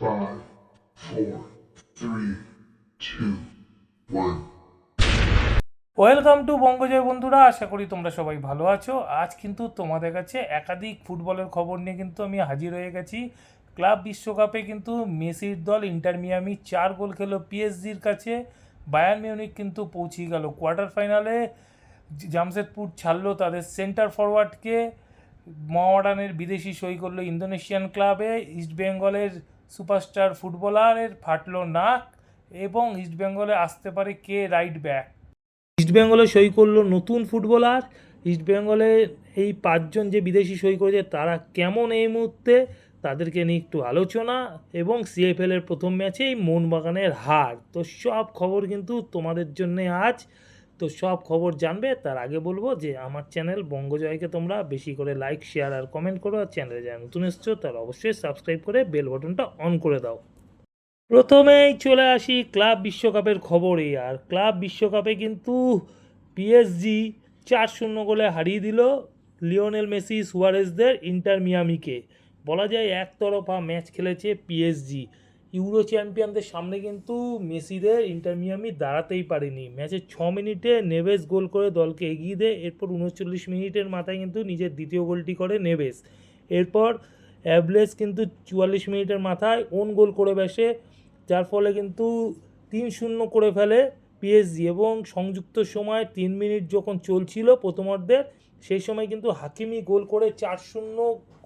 Five, four, three, two, one. Welcome to Bangajoy বন্ধুরা আশা করি তোমরা সবাই ভালো আছো। আজ কিন্তু তোমাদের কাছে একাধিক ফুটবলের খবর নিয়ে কিন্তু আমি হাজির হয়ে গেছি। ক্লাব বিশ্বকাপে কিন্তু মেসির দল ইন্টার মিয়ামি চার গোল খেলো পিএসজির কাছে। বায়ার মিউনিক কিন্তু পৌঁছে গেল কোয়ার্টার ফাইনালে। জামশেদপুর ছাড়লো তাদের সেন্টার ফরওয়ার্ডকে মহামাডানের বিদেশি সই করল ইন্দোনেশিয়ান ক্লাবে। ইস্টবেঙ্গলের সুপারস্টার ফুটবলারের ফাটলো নাক এবং ইস্টবেঙ্গলে আসতে পারে কে রাইট ব্যাক? ইস্টবেঙ্গলে সই করল নতুন ফুটবলার। ইস্টবেঙ্গলে এই পাঁচজন যে বিদেশি সই করেছে, তারা কেমন এই মুহূর্তে? তাদেরকে নিয়ে একটু আলোচনা এবং সিএফএল এর প্রথম ম্যাচেই মোহনবাগানের হার। তো সব খবর কিন্তু তোমাদের জন্যে আজ। তো সব খবর জানবে, তার আগে বলব যে আমার চ্যানেল বঙ্গজয়কে তোমরা বেশি করে লাইক শেয়ার আর কমেন্ট করো। আর চ্যানেলে যারা নতুন এসছো, তারা অবশ্যই সাবস্ক্রাইব করে বেল বাটনটা অন করে দাও। প্রথমেই চলে আসি ক্লাব বিশ্বকাপের খবরে। আর ক্লাব বিশ্বকাপে কিন্তু পিএসজি চার শূন্য গোলে হারিয়ে দিল লিওনেল মেসি, সুয়ারেজদের ইন্টার মিয়ামিকে। বলা যায় একতরফা ম্যাচ খেলেছে পিএসজি ইউরো চ্যাম্পিয়নদের সামনে কিন্তু মেসিদের ইন্টার মিয়ামি দাঁড়াতেই পারেনি। ম্যাচের ছ মিনিটে নেভেস গোল করে দলকে এগিয়ে দেয় এরপর উনচল্লিশ মিনিটের মাথায় কিন্তু নিজের দ্বিতীয় গোলটি করে নেভেস। এরপর অ্যাভলেস কিন্তু চুয়াল্লিশ মিনিটের মাথায় ওন গোল করে বসে, যার ফলে কিন্তু তিন শূন্য করে ফেলে পিএসজি এবং সংযুক্ত সময় তিন মিনিট যখন চলছিল প্রথমার্ধের, সেই সময় কিন্তু হাকিমি গোল করে চার শূন্য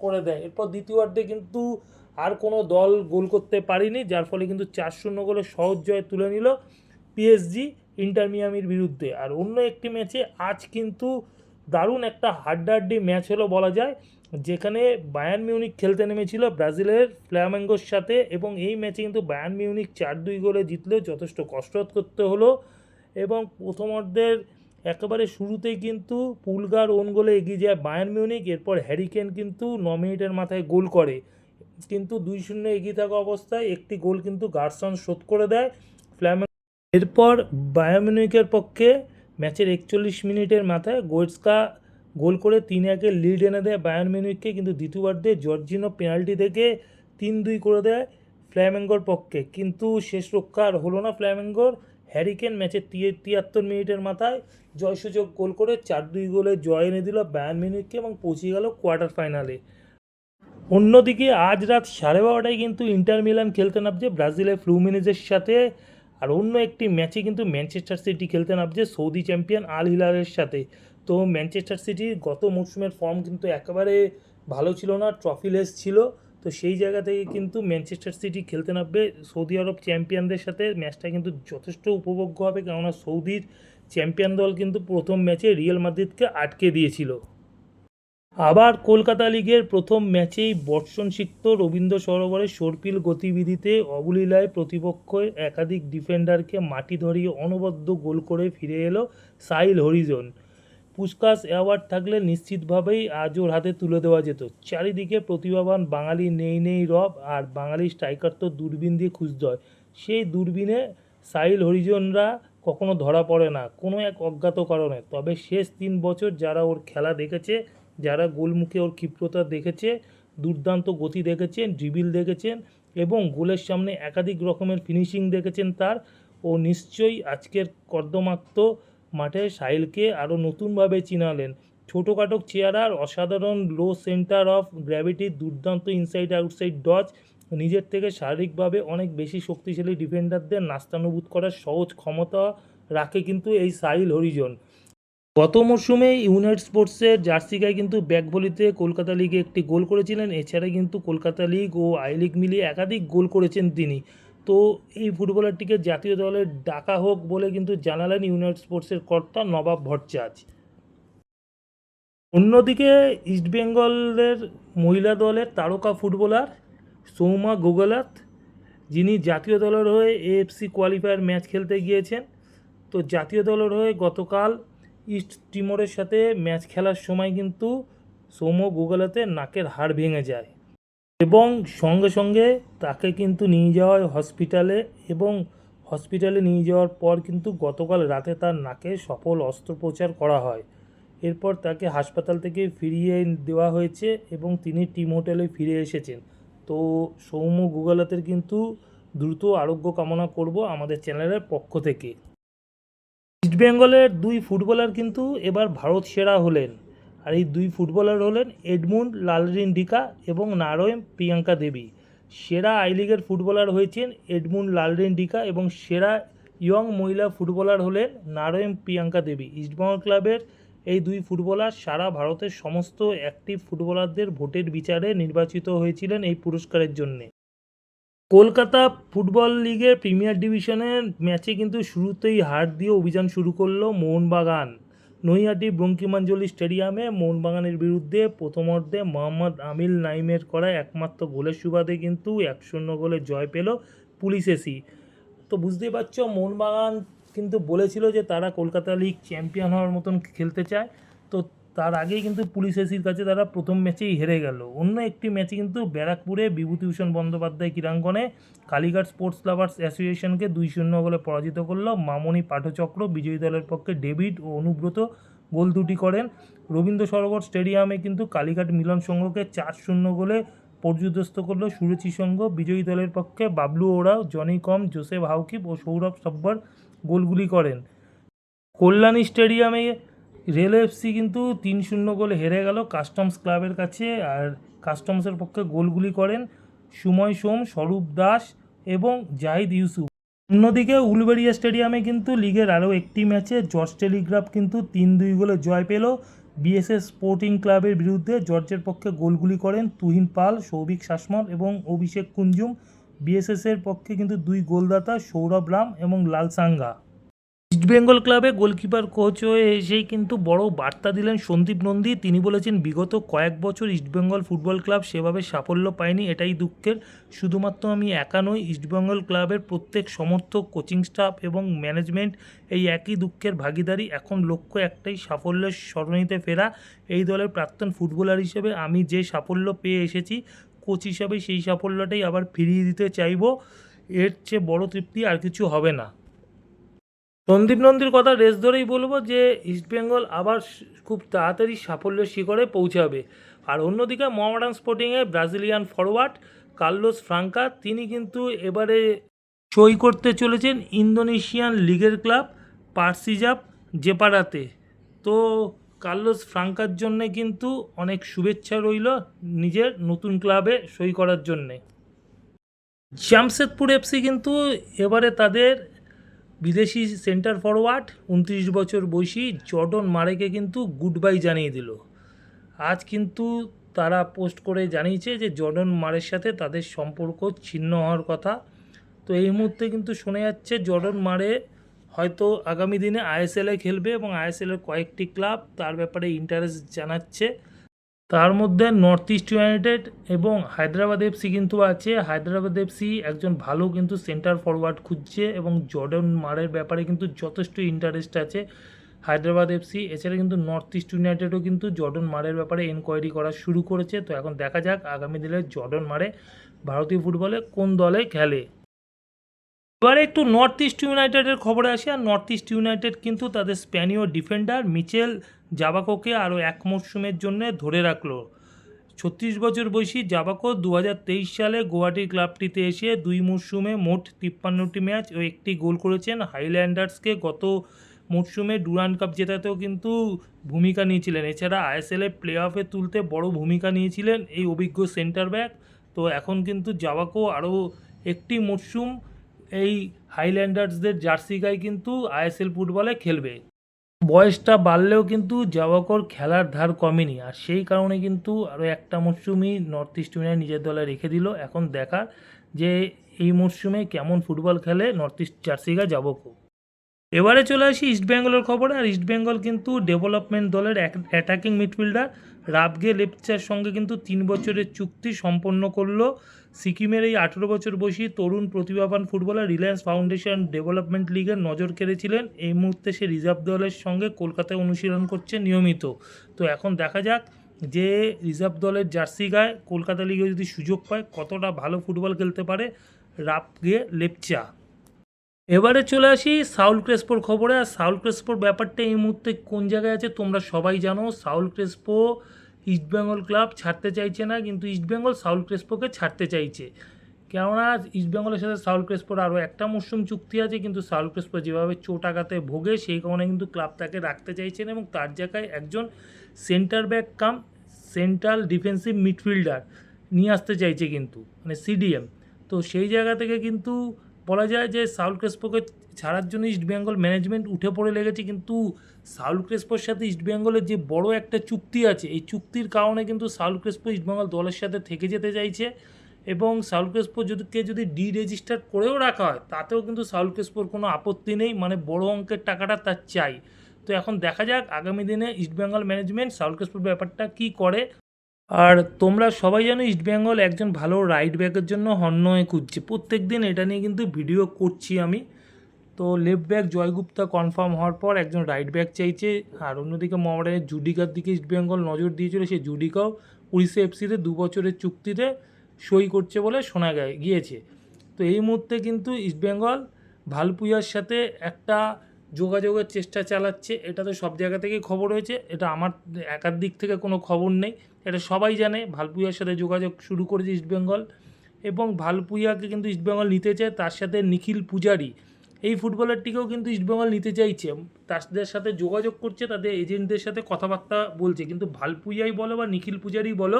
করে দেয়। এরপর দ্বিতীয়ার্ধে কিন্তু আর কোনো দল গোল করতে পারেনি, যার ফলে কিন্তু চার শূন্য গোলে সহজ জয় তুলে নিল পিএসজি ইন্টার মিয়ামির বিরুদ্ধে। আর অন্য একটি ম্যাচে আজ কিন্তু দারুণ একটা হাড্ডাহাড্ডি ম্যাচ হলো বলা যায়, যেখানে বায়ান মিউনিক খেলতে নেমেছিল ব্রাজিলের ফ্ল্যামেঙ্গোর সাথে এবং এই ম্যাচে কিন্তু বায়ান মিউনিক চার দুই গোলে জিতলেও যথেষ্ট কসরত করতে হলো এবং প্রথমার্ধের একেবারে শুরুতেই কিন্তু পুলগার ওন গোলে এগিয়ে যায় বায়ান মিউনিক এরপর হ্যারিকেন কিন্তু ন মিনিটের মাথায় গোল করে। কিন্তু দুই শূন্য এগিয়ে থাকা অবস্থায় একটি গোল কিন্তু গার্সন শোধ করে দেয়। ফ্ল্যামেঙ্গো এরপর বায়ান মিউনিকের পক্ষে ম্যাচের একচল্লিশ মিনিটের মাথায় গোয়েটস্কা গোল করে তিন একে লিড এনে দেয়। বায়ান মিউনিককে কিন্তু দ্বিতীয়বার্ধে জর্জিনো পেনাল্টি থেকে তিন দুই করে দেয় ফ্ল্যামেঙ্গোর পক্ষে। কিন্তু শেষ রক্ষা আর হলো না ফ্ল্যামেঙ্গোর। হ্যারিকেন ম্যাচের তিয়া- তিয়াত্তর মিনিটের মাথায় জয়সূচক গোল করে চার দুই গোলে জয় এনে দিল বায়ান মিউনিককে এবং পৌঁছে গেল কোয়ার্টার ফাইনালে। অন্যদিকে আজ রাত সাড়ে বারোটায় কিন্তু ইন্টার মিলান খেলতে নামছে ব্রাজিলের ফ্লুমিনিজের সাথে। আর অন্য একটি ম্যাচে কিন্তু ম্যানচেস্টার সিটি খেলতে নামছে সৌদি চ্যাম্পিয়ন আল হিলালের সাথে। তো ম্যানচেস্টার সিটির গত মরশুমের ফর্ম কিন্তু একেবারে ভালো ছিল না ট্রফিলেস ছিল। তো সেই জায়গা থেকে কিন্তু ম্যানচেস্টার সিটি খেলতে নামবে সৌদি আরব চ্যাম্পিয়নদের সাথে। ম্যাচটা কিন্তু যথেষ্ট উপভোগ্য হবে কেননা সৌদির চ্যাম্পিয়ন দল কিন্তু প্রথম ম্যাচে রিয়েল মাদ্রিদকে আটকে দিয়েছিল। আবার কলকাতা লিগের প্রথম ম্যাচেই বর্ষণ সিক্ত রবীন্দ্র সরোবরে সর্পিল গতিবিধিতে অবলীলায় প্রতিপক্ষের একাধিক ডিফেন্ডারকে মাটি ধরিয়ে অনবদ্য গোল করে ফিরে এলো সাইল হরিজন। পুস্কাস অ্যাওয়ার্ড থাকলে নিশ্চিতভাবেই আজ ওর হাতে তুলে দেওয়া যেত। চারিদিকে প্রতিভাবান বাঙালি নেই নেই রব আর বাঙালি স্ট্রাইকার তো দূরবীন দিয়ে খুঁজতে হয় সেই দূরবীনে সাইল হরিজনরা কখনো ধরা পড়ে না, কোনো এক অজ্ঞাত কারণে। তবে শেষ তিন বছর যারা ওর খেলা দেখেছে যারা গোলমুখে ওর ক্ষিপ্রতা দেখেছে, দুর্দান্ত গতি দেখেছেন ড্রিবিল দেখেছেন এবং গোলের সামনে একাধিক রকমের ফিনিশিং দেখেছেন তার, ও নিশ্চয়ই আজকের কর্দমাক্ত মাঠে সাহিলকে আরও নতুনভাবে চিনালেন। ছোটোখাটো চেয়ারার অসাধারণ লো সেন্টার অফ গ্র্যাভিটি দুর্দান্ত ইনসাইড আউটসাইড ডচ নিজের থেকে শারীরিকভাবে অনেক বেশি শক্তিশালী ডিফেন্ডারদের নাস্তানুভূত করার সহজ ক্ষমতা রাখে কিন্তু এই সাহিল হরিজন। গত মরশুমে ইউনাইটেড স্পোর্টসের জার্সি গায়ে কিন্তু ব্যাক ভলিতে কলকাতা লিগে একটি গোল করেছিলেন। এছাড়া কিন্তু কলকাতা লিগ ও আই লিগ মিলিয়ে একাধিক গোল করেছেন তিনি। তো এই ফুটবলারটিকে জাতীয় দলে ডাকা হোক বলে কিন্তু জানালেন ইউনাইটেড স্পোর্টসের কর্তা নবাব ভট্টাচার্য। অন্যদিকে ইস্টবেঙ্গলের মহিলা দলের তারকা ফুটবলার সৌমা গোগলাত, যিনি জাতীয় দলের হয়ে এএফসি কোয়ালিফায়ার ম্যাচ খেলতে গিয়েছেন। তো জাতীয় দলের হয়ে গতকাল ইস্ট টিমোরের সাথে ম্যাচ খেলার সময় কিন্তু সৌম্য গুগলাতে নাকের হাড় ভেঙে যায়। এবং সঙ্গে সঙ্গে তাকে কিন্তু নিয়ে যাওয়া হয় হসপিটালে এবং হসপিটালে নিয়ে যাওয়ার পর কিন্তু গতকাল রাতে তার নাকে সফল অস্ত্রোপচার করা হয়। এরপর তাকে হাসপাতাল থেকে ফিরিয়ে দেওয়া হয়েছে এবং তিনি টিম হোটেলে ফিরে এসেছেন। তো সৌম্য গুগলাতের কিন্তু দ্রুত আরোগ্য কামনা করব আমাদের চ্যানেলের পক্ষ থেকে। বেঙ্গলের দুই ফুটবলার কিন্তু এবার ভারত সেরা হলেন। আর এই দুই ফুটবলার হলেন এডমুন্ড লালরিন ডিকা এবং নারোয়েম প্রিয়াঙ্কা দেবী। সেরা আই লিগের ফুটবলার হয়েছেন এডমুন্ড লালরিন ডিকা এবং সেরা ইয়ং মহিলা ফুটবলার হলেন নারোয়েম প্রিয়াঙ্কা দেবী। ইস্টবেঙ্গল ক্লাবের এই দুই ফুটবলার সারা ভারতের সমস্ত অ্যাক্টিভ ফুটবলারদের ভোটের বিচারে নির্বাচিত হয়েছিলেন এই পুরস্কারের জন্যে। কলকাতা ফুটবল লিগের প্রিমিয়ার ডিভিশনের ম্যাচে কিন্তু শুরুতেই হার দিয়ে অভিযান শুরু করল মোহনবাগান। নৈহাটি বঙ্কিমাঞ্জলি স্টেডিয়ামে মোহনবাগানের বিরুদ্ধে প্রথমার্ধে মোহাম্মদ আমিল নাইমের করা একমাত্র গোলের সুবাদে কিন্তু এক শূন্য গোলে জয় পেল পুলিশ এসি। তো বুঝতেই পারছ, মোহনবাগান কিন্তু বলেছিল যে তারা কলকাতা লিগ চ্যাম্পিয়ন হওয়ার মতন খেলতে চায়। তো তার আগেই কিন্তু পুলিশ এসির কাছে তারা প্রথম ম্যাচেই হেরে গেল। অন্য একটি ম্যাচে কিন্তু ব্যারাকপুরে বিভূতিভূষণ বন্দ্যোপাধ্যায় ক্রীড়াঙ্গনে কালীঘাট স্পোর্টস লাভার্স অ্যাসোসিয়েশনকে দুই শূন্য গোলে পরাজিত করল। মামনি পাঠচক্র বিজয়ী দলের পক্ষে ডেভিড ও অনুব্রত গোল দুটি করেন। রবীন্দ্র সরোবর স্টেডিয়ামে কিন্তু কালীঘাট মিলন সংঘকে চার শূন্য গোলে পর্যুদস্ত করল সুরুচি সংঘ। বিজয়ী দলের পক্ষে বাবলু ওরাও, জনি কম, জোসেফ হাউকিপ ও সৌরভ সব্বর গোলগুলি করেন। কল্যাণী স্টেডিয়ামে রেল এফসি কিন্তু তিন শূন্য গোলে হেরে গেল কাস্টমস ক্লাবের কাছে আর কাস্টমসের পক্ষে গোলগুলি করেন সুময় সোম, স্বরূপ দাস এবং জাহিদ ইউসুফ। অন্যদিকে উলবেড়িয়া স্টেডিয়ামে কিন্তু লিগের আরও একটি ম্যাচে জর্জ টেলিগ্রাফ কিন্তু তিন দুই গোলে জয় পেল। বিএসএস স্পোর্টিং ক্লাবের বিরুদ্ধে জর্জের পক্ষে গোলগুলি করেন তুহিন পাল, সৌভিক শাসমল এবং অভিষেক কুঞ্জুম। বিএসএসের পক্ষে কিন্তু দুই গোলদাতা সৌরভ রাম এবং লাল সাঙ্গা। ইস্টবেঙ্গল ক্লাবে গোলকিপার কোচ হয়ে এসেই কিন্তু বড় বার্তা দিলেন সন্দীপ নন্দী। তিনি বলেছেন, বিগত কয়েক বছর ইস্টবেঙ্গল ফুটবল ক্লাব সেভাবে সাফল্য পায়নি, এটাই দুঃখের। শুধুমাত্র আমি একা নই ইস্টবেঙ্গল ক্লাবের প্রত্যেক সমর্থক কোচিং স্টাফ এবং ম্যানেজমেন্ট এই একই দুঃখের ভাগিদারি। এখন লক্ষ্য একটাই, সাফল্যের সরণিতে ফেরা। এই দলের প্রাক্তন ফুটবলার হিসেবে আমি যে সাফল্য পেয়ে এসেছি কোচ হিসাবে সেই সাফল্যটাই আবার ফিরিয়ে দিতে চাইব। এর চেয়ে বড় তৃপ্তি আর কিছু হবে না। সন্দীপ নন্দীর কথা রেস ধরেই বলব যে ইস্টবেঙ্গল আবার খুব তাড়াতাড়ি সাফল্যের শিখরে পৌঁছাবে। আর অন্যদিকে মোহামেডান স্পোর্টিংয়ে ব্রাজিলিয়ান ফরওয়ার্ড কার্লোস ফ্রাঙ্কা, তিনি কিন্তু এবারে সই করতে চলেছেন ইন্দোনেশিয়ান লিগের ক্লাব পার্সিজাপ জেপারাতে তো কার্লোস ফ্রাঙ্কার জন্যে কিন্তু অনেক শুভেচ্ছা রইল নিজের নতুন ক্লাবে সই করার জন্যে। জামশেদপুর এফসি কিন্তু এবারে তাদের বিদেশি সেন্টার ফরওয়ার্ড উনত্রিশ বছর বয়সী জর্ডন মারেকে কিন্তু গুড বাই জানিয়ে দিল। আজ কিন্তু তারা পোস্ট করে জানিয়েছে যে জর্ডন মারের সাথে তাদের সম্পর্ক ছিন্ন হওয়ার কথা। তো এই মুহূর্তে কিন্তু শোনা যাচ্ছে জর্ডন মারে হয়তো আগামী দিনে আইএসএলে খেলবে এবং আইএসএলের কয়েকটি ক্লাব তার ব্যাপারে ইন্টারেস্ট জানাচ্ছে। তার মধ্যে নর্থ ইস্ট ইউনাইটেড এবং হায়দ্রাবাদ এফসি কিন্তু আছে। হায়দ্রাবাদ এফসি একজন ভালো কিন্তু সেন্টার ফরওয়ার্ড খুঁজছে এবং জর্ডন মারের ব্যাপারে কিন্তু যথেষ্ট ইন্টারেস্ট আছে হায়দ্রাবাদ এফসি এছাড়া কিন্তু নর্থ ইস্ট ইউনাইটেডও কিন্তু জর্ডন মারের ব্যাপারে এনকোয়ারি করা শুরু করেছে। তো এখন দেখা যাক আগামী দিনে জর্ডন মারে ভারতীয় ফুটবলে কোন দলে খেলে। এবারে একটু নর্থ ইস্ট ইউনাইটেডের খবরে আসি, আর নর্থ ইস্ট ইউনাইটেড কিন্তু তাদের স্প্যানীয় ডিফেন্ডার মিচেল জাবাকোকে আরও এক মরশুমের জন্য ধরে রাখল। ছত্রিশ বছর বয়সী জাবাকো দু হাজার তেইশ সালে গুয়াহাটি ক্লাবটিতে এসে দুই মরশুমে মোট তিপ্পান্নটি ম্যাচ ও একটি গোল করেছেন। হাইল্যান্ডার্সকে গত মরশুমে ডুরান কাপ জেতাতেও কিন্তু ভূমিকা নিয়েছিলেন। এছাড়া আইএসএলে প্লে অফে তুলতে বড় ভূমিকা নিয়েছিলেন এই অভিজ্ঞ সেন্টার ব্যাক তো এখন কিন্তু জাবাকো আরও একটি মরশুম এই হাইল্যান্ডার্সদের জার্সি গায়ে কিন্তু আইএসএল ফুটবলে খেলবে। বয়সটা বাড়লেও কিন্তু জাওয়াকর খেলার ধার কমেনি আর সেই কারণে কিন্তু আরও একটা মরশুমই নর্থ ইস্ট ইউনাইটেড নিজের দলে রেখে দিল। এখন দেখার যে এই মরশুমে কেমন ফুটবল খেলে নর্থ ইস্ট জার্সিগা জাবকো এবারে চলে আসি ইস্ট বেঙ্গলের খবরে। আর ইস্ট বেঙ্গল কিন্তু ডেভেলপমেন্ট দলের অ্যাটাকিং মিডফিল্ডার রাবগে লেপচার সঙ্গে কিন্তু তিন বছরের চুক্তি সম্পন্ন করল। সিকিমের এই আঠেরো বছর বয়সী তরুণ প্রতিভাবান ফুটবলার রিলায়েন্স ফাউন্ডেশন ডেভেলপমেন্ট লিগের নজর কেড়েছিলেন। এই মুহূর্তে সে রিজার্ভ দলের সঙ্গে কলকাতায় অনুশীলন করছে নিয়মিত। তো এখন দেখা যাক যে রিজার্ভ দলের জার্সি গায়ে কলকাতা লিগে যদি সুযোগ পায়, কতটা ভালো ফুটবল খেলতে পারে রাবগে লেপচা। এবারে চলে আসি সাউল ক্রেসপোর খবরে। আর সাউল ক্রেসপোর ব্যাপারটা এই মুহূর্তে কোন জায়গায় আছে তোমরা সবাই জানো। সাউল ক্রেসপো ইস্টবেঙ্গল ক্লাব ছাড়তে চাইছে না, কিন্তু ইস্টবেঙ্গল সাউল ক্রেসপোকে ছাড়তে চাইছে। কেননা ইস্টবেঙ্গলের সাথে সাউল ক্রেসপোর আরও একটা মরশুম চুক্তি আছে, কিন্তু সাউল ক্রেসপো যেভাবে চোট আঘাতে ভোগে, সেই কারণে কিন্তু ক্লাব তাকে রাখতে চাইছেন এবং তার জায়গায় একজন centre back cum central defensive midfielder নিয়ে আসতে চাইছে কিন্তু মানে সিডিএম তো সেই জায়গা থেকে কিন্তু বলা যায় যে সাউল ক্রেসপোকে ছাড়ার জন্য ইস্টবেঙ্গল ম্যানেজমেন্ট উঠে পড়ে লেগেছে, কিন্তু সাউল ক্রেসপোর সাথে ইস্টবেঙ্গলের যে বড় একটা চুক্তি আছে, এই চুক্তির কারণে কিন্তু সাউল ক্রেসপো ইস্টবেঙ্গল দলের সাথে থেকে যেতে চাইছে এবং সাউল ক্রেসপো যদিকে যদি ডি রেজিস্টার করেও রাখা হয়, তাতেও কিন্তু সাউল ক্রেসপোর কোনো আপত্তি নেই মানে বড় অঙ্কের টাকাটা তার চাই। তো এখন দেখা যাক, আগামী দিনে ইস্টবেঙ্গল ম্যানেজমেন্ট সাউল ক্রেসপোর ব্যাপারটা কী করে। আর তোমরা সবাই জানো ইস্টবেঙ্গল একজন ভালো রাইট ব্যাকের জন্য হন্যয়ে খুঁজছে। প্রত্যেক দিন এটা নিয়ে কিন্তু ভিডিও করছি আমি। তো লেফট ব্যাক জয়গুপ্তা কনফার্ম হওয়ার পর একজন রাইট ব্যাক চাইছে। আর অন্যদিকে মোহামেডানের জুডিকার দিকে ইস্টবেঙ্গল নজর দিয়েছিল, সেই জুডিকাও উড়িষ্যা এফসিতে দু বছরের চুক্তিতে সই করছে বলে শোনা গিয়েছে। তো এই মুহূর্তে কিন্তু ইস্টবেঙ্গল ভালপুইয়ার সাথে একটা যোগাযোগের চেষ্টা চালাচ্ছে। এটা তো সব জায়গা থেকেই খবর হয়েছে। এটা আমার একার দিক থেকে কোনো খবর নেই। এটা সবাই জানে, ভালপুইয়ার সাথে যোগাযোগ শুরু করেছে ইস্টবেঙ্গল এবং ভালপুইয়াকে কিন্তু ইস্টবেঙ্গল নিতে চায়, তার সাথে নিখিল পূজারি। এই ফুটবলারটিকেও কিন্তু ইস্টবেঙ্গল নিতে চাইছে। তাদের সাথে যোগাযোগ করছে, তাদের এজেন্টদের সাথে কথাবার্তা বলছে। কিন্তু ভালপুইয়াই বলো বা নিখিল পূজারি বলো,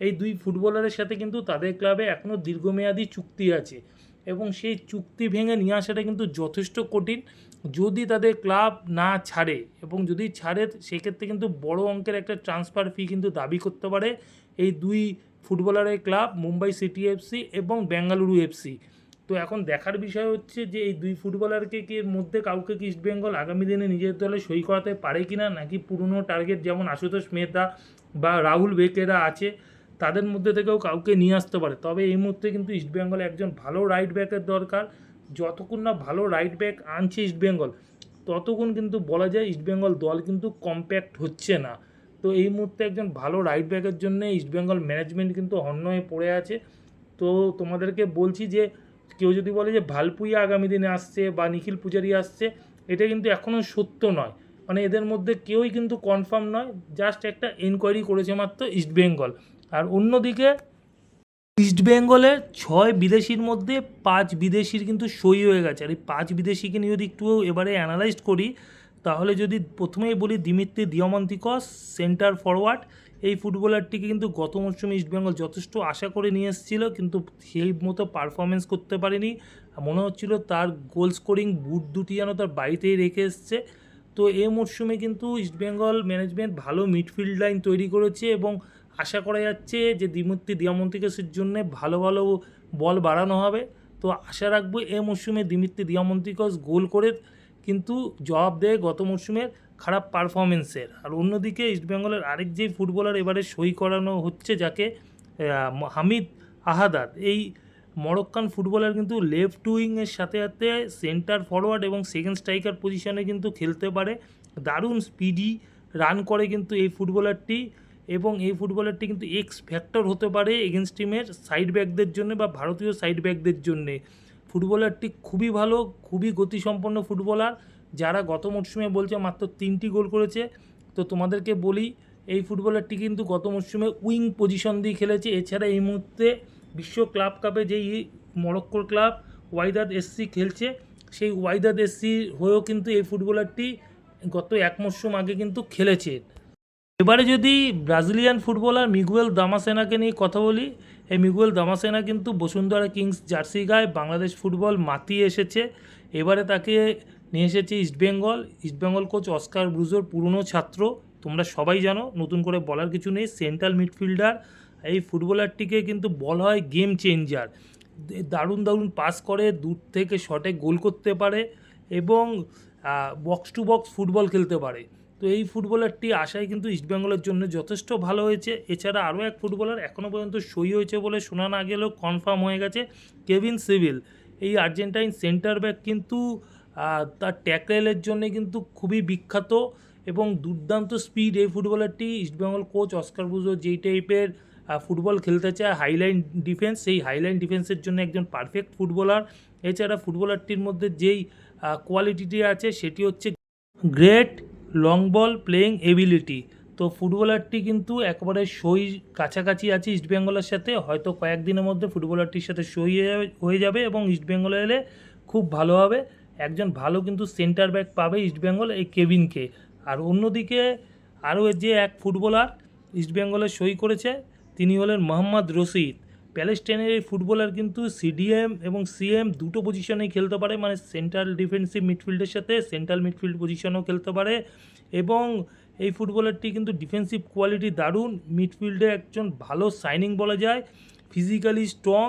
এই দুই ফুটবলারের সাথে কিন্তু তাদের ক্লাবে এখনও দীর্ঘমেয়াদী চুক্তি আছে। এবং সেই চুক্তি ভেঙে নিয়ে আসাটা কিন্তু যথেষ্ট কঠিন। যদি তাদের ক্লাব না ছাড়ে এবং যদি ছাড়ে, সেক্ষেত্রে কিন্তু বড় অঙ্কের একটা ট্রান্সফার ফি কিন্তু দাবি করতে পারে। এই দুই ফুটবলারের ক্লাব মুম্বাই সিটি এফসি এবং বেঙ্গালুরু এফসি তো এখন দেখার বিষয় হচ্ছে যে এই দুই ফুটবলারকে কি এর মধ্যে কাউকে কি ইস্টবেঙ্গল আগামী দিনে নিজের দলে সই করাতে পারে কি না নাকি পুরনো টার্গেট যেমন আশুতোষ মেহতা বা রাহুল বেকেরা আছে, তাদের মধ্যে থেকেও কাউকে নিয়ে আসতে পারে? তবে এই মুহূর্তে কিন্তু ইস্টবেঙ্গল একজন ভালো রাইট ব্যাকের দরকার। যতক্ষণ না ভালো রাইট ব্যাক আনছে ইস্টবেঙ্গল ততক্ষণ কিন্তু বলা যায় ইস্টবেঙ্গল দল কিন্তু কম্প্যাক্ট হচ্ছে না। তো এই মুহূর্তে একজন ভালো রাইট ব্যাকের জন্য ইস্টবেঙ্গল ম্যানেজমেন্ট কিন্তু হন্য হয়ে পড়ে আছে। তো তোমাদেরকে বলছি যে কেউ যদি বলে যে ভালপুইয়া আগামী দিনে আসছে বা নিখিল পূজারি আসছে, এটা কিন্তু এখনও সত্য নয়। মানে এদের মধ্যে কেউই কিন্তু কনফার্ম নয় জাস্ট একটা এনকোয়ারি করেছে মাত্র ইস্টবেঙ্গল আর অন্যদিকে ইস্টবেঙ্গলের ছয় বিদেশির মধ্যে পাঁচ বিদেশির কিন্তু সই হয়ে গেছে। আর এই পাঁচ বিদেশিকে নিয়ে যদি একটু এবারে অ্যানালাইজ করি তাহলে যদি প্রথমেই বলি দিমিত্রি দিয়মন্তিকস সেন্টার ফরওয়ার্ড এই ফুটবলারটিকে কিন্তু গত মরশুমে ইস্টবেঙ্গল যথেষ্ট আশা করে নিয়ে এসেছিল, কিন্তু সেই মতো পারফরমেন্স করতে পারেনি। মনে হচ্ছিল তার গোল স্কোরিং বুট দুটি যেন তার বাড়িতেই রেখে এসছে। তো এই মরশুমে কিন্তু ইস্টবেঙ্গল ম্যানেজমেন্ট ভালো মিডফিল্ড লাইন তৈরি করেছে এবং আশা করা যাচ্ছে যে দিমূর্তি দিয়ামন্তিকাসের জন্য ভালো ভালো বল বাড়ানো হবে। তো আশা রাখব এ মরশুমে দিমিত্রি দিয়ামন্তিকস গোল করে কিন্তু জবাব দেয় গত মরশুমের খারাপ পারফরমেন্সের আর অন্যদিকে ইস্টবেঙ্গলের আরেক যে ফুটবলার এবারে সই করানো হচ্ছে, যাকে হামিদ আহাদাদ এই মরক্কান ফুটবলার কিন্তু লেফট উইংয়ের সাথে সাথে সেন্টার ফরওয়ার্ড এবং সেকেন্ড স্ট্রাইকার পজিশনে কিন্তু খেলতে পারে। দারুণ স্পিডি রান করে কিন্তু এই ফুটবলারটি এবং এই ফুটবলারটি কিন্তু এক্স ফ্যাক্টর হতে পারে এগেনস্ট টিমের সাইড ব্যাকদের জন্য বা ভারতীয় সাইড ব্যাকদের জন্যে। ফুটবলারটি খুবই ভালো, খুবই গতিসম্পন্ন ফুটবলার, যারা গত মরশুমে বলছে মাত্র তিনটি গোল করেছে। তো তোমাদেরকে বলি, এই ফুটবলারটি কিন্তু গত মরশুমে উইং পজিশন দিয়ে খেলেছে। এছাড়া এই মুহূর্তে বিশ্ব ক্লাব কাপে যেই মরক্কোর ক্লাব, ওয়াইদাদ এসসি খেলছে, সেই ওয়াইদাদ এসসি হয়েও কিন্তু এই ফুটবলারটি গত এক মরশুম আগে কিন্তু খেলেছে। এবারে যদি ব্রাজিলিয়ান ফুটবলার মিগুয়েল দামাসেনাকে নিয়ে কথা বলি এই মিগুয়েল দামাসেনা কিন্তু বসুন্ধরা কিংস জার্সি গায়ে বাংলাদেশ ফুটবল মাতিয়ে এসেছে। এবারে তাকে নিয়ে এসেছে ইস্টবেঙ্গল ইস্টবেঙ্গল কোচ অস্কার ব্রুজোর পুরনো ছাত্র। তোমরা সবাই জানো, নতুন করে বলার কিছু নেই, সেন্ট্রাল মিডফিল্ডার। এই ফুটবলারটিকে কিন্তু বলা হয় গেম চেঞ্জার। দারুণ দারুণ পাস করে, দূর থেকে শটে গোল করতে পারে এবং বক্স টু বক্স ফুটবল খেলতে পারে। তো এই ফুটবলারটি আশায় কিন্তু ইস্টবেঙ্গলের জন্য যথেষ্ট ভালো হয়েছে। এছাড়া আরও এক ফুটবলার এখনও পর্যন্ত সই হয়েছে বলে শোনা না গেলেও কনফার্ম হয়ে গেছে কেভিন সিভিল এই আর্জেন্টাইন সেন্টার ব্যাক কিন্তু তার ট্যাকলের জন্য কিন্তু খুবই বিখ্যাত এবং দুর্দান্ত স্পিড এই ফুটবলারটি ইস্টবেঙ্গল কোচ অস্কার বুজো যেই টাইপের ফুটবল খেলতে চায় হাইলাইন ডিফেন্স সেই হাইলাইন ডিফেন্সের জন্য একজন পারফেক্ট ফুটবলার এছাড়া ফুটবলারটির মধ্যে যেই কোয়ালিটিটি আছে সেটি হচ্ছে great long ball playing ability তো ফুটবলারটি কিন্তু একবারে সই কাছাকাছি আছে ইস্টবেঙ্গলের সাথে। হয়তো কয়েকদিনের মধ্যে ফুটবলারটির সাথে সই হয়ে যাবে- এবং ইস্টবেঙ্গলে এলে খুব ভালো হবে। একজন ভালো কিন্তু সেন্টার ব্যাক পাবে ইস্টবেঙ্গল এই কেভিনকে আর অন্যদিকে আরও যে এক ফুটবলার ইস্টবেঙ্গলে সই করেছে, তিনি হলেন মোহাম্মদ রশিদ। প্যালেস্টাইনের এই ফুটবলার কিন্তু সিডিএম এবং সিএম দুটো পজিশনেই খেলতে পারে। মানে সেন্ট্রাল ডিফেন্সিভ মিডফিল্ডের সাথে সেন্ট্রাল মিডফিল্ড পজিশনেও খেলতে পারে এবং এই ফুটবলারটি কিন্তু ডিফেন্সিভ কোয়ালিটি দারুণ। মিডফিল্ডে একজন ভালো সাইনিং বলা যায় ফিজিক্যালি স্ট্রং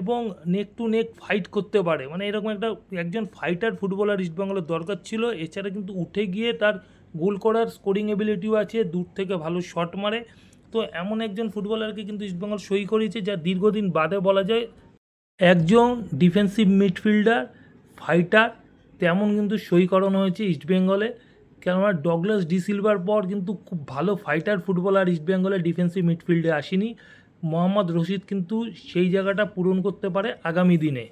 এবং নেক টু নেক ফাইট করতে পারে। মানে এরকম একটা একজন ফাইটার ফুটবলার ইস্টবেঙ্গলের দরকার ছিল। এছাড়া কিন্তু উঠে গিয়ে তার গোল করার স্কোরিং এবিলিটিও আছে, দূর থেকে ভালো শট মারে। তো এমন একজন ফুটবলারকে কিন্তু ইস্টবেঙ্গল সই করিয়েছে যা দীর্ঘদিন বাদে বলা যায় একজন ডিফেন্সিভ মিডফিল্ডার ফাইটার তেমন কিন্তু সই করানো হয়েছে ইস্টবেঙ্গলে কেননা ডগলাস ডি সিলভার পর কিন্তু খুব ভালো ফাইটার ফুটবলার ইস্টবেঙ্গলে ডিফেন্সিভ মিডফিল্ডে আসেনি। মোহাম্মদ রশিদ কিন্তু সেই জায়গাটা পূরণ করতে পারে আগামী দিনে।